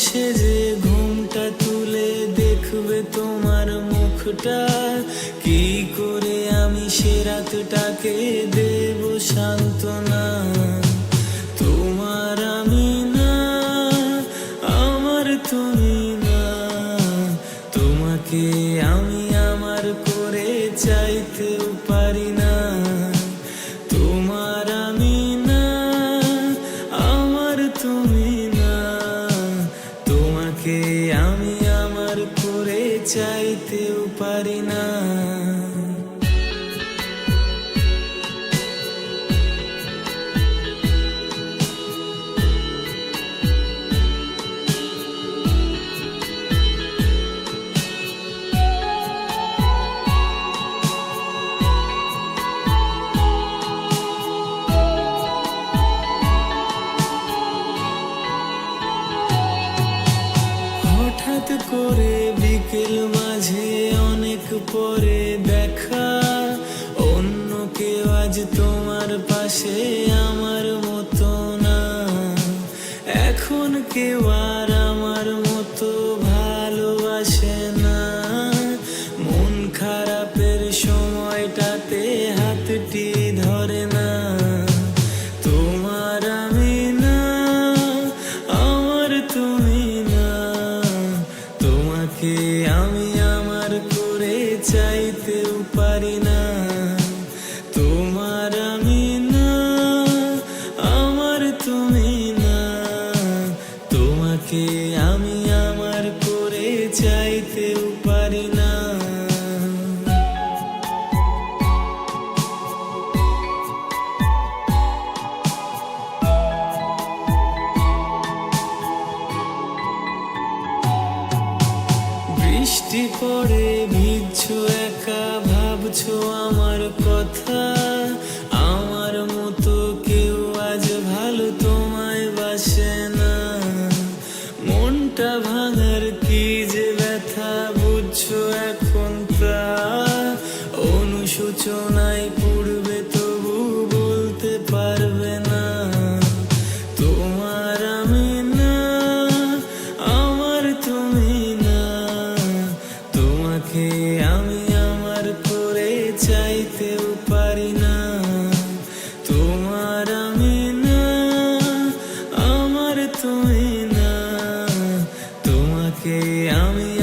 সে ঘুমটা তুলে দেখবে তোমার মুখটা। কি করে আমি সে রাতটাকে দেব সান্ত্বনা? তোমার আমি না, আমার তুমি না। তোমাকে আমি আমার করে চাইতে পারি চাইতেও পারি না। হঠাৎ করে বিকেল মাঝে অনেক পরে দেখা। অন্য কেউ আজ তোমার পাশে আমার মতো না। এখন কেউ আর আমার মতো ভালোবাসে না। মন খারাপের সময়টাতে হাতটি ধরে না। তোমার আমি না, আমার তুমি পারি না। তোমার আমি না, আমার তুমি না। তোমাকে আমি আমার করে চাইতেও পারি না। বৃষ্টি পড়ে ভাবছ আমার কথা? আমার মতো কেউ আজ ভালো তোমায় বাসে না। মনটা ভাঙার কি যে ব্যথা বুঝছ এখন তা? অনুশোচনায় okay, I'm here.